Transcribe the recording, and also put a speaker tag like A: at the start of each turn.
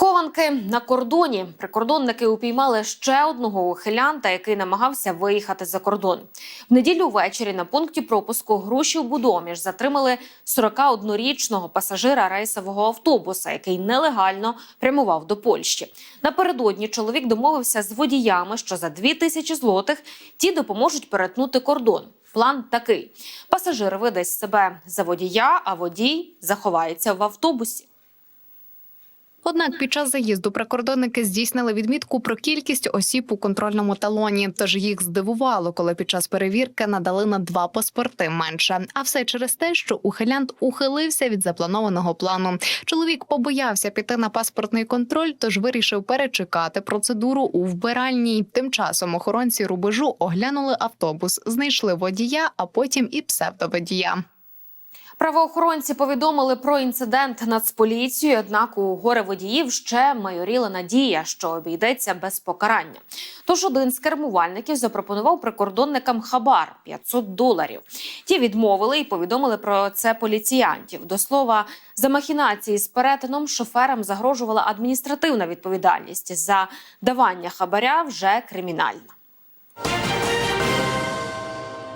A: Хованки на кордоні прикордонники упіймали ще одного ухилянта, який намагався виїхати за кордон. В неділю ввечері на пункті пропуску Грушів Будоміж затримали 41-річного пасажира рейсового автобуса, який нелегально прямував до Польщі. Напередодні чоловік домовився з водіями, що за 2 тисячі злотих ті допоможуть перетнути кордон. План такий: пасажир видасть себе за водія, а водій заховається в автобусі.
B: Однак під час заїзду прикордонники здійснили відмітку про кількість осіб у контрольному талоні. Тож їх здивувало, коли під час перевірки надали на два паспорти менше. А все через те, що ухилянт ухилився від запланованого плану. Чоловік побоявся піти на паспортний контроль, тож вирішив перечекати процедуру у вбиральній. Тим часом охоронці рубежу оглянули автобус, знайшли водія, а потім і псевдоводія.
A: Правоохоронці повідомили про інцидент Нацполіцію, однак у горе водіїв ще майоріла надія, що обійдеться без покарання. Тож один з кермувальників запропонував прикордонникам хабар 500 доларів. Ті відмовили і повідомили про це поліціянтів. До слова, за махінації з перетином шоферам загрожувала адміністративна відповідальність за давання хабаря вже кримінальна.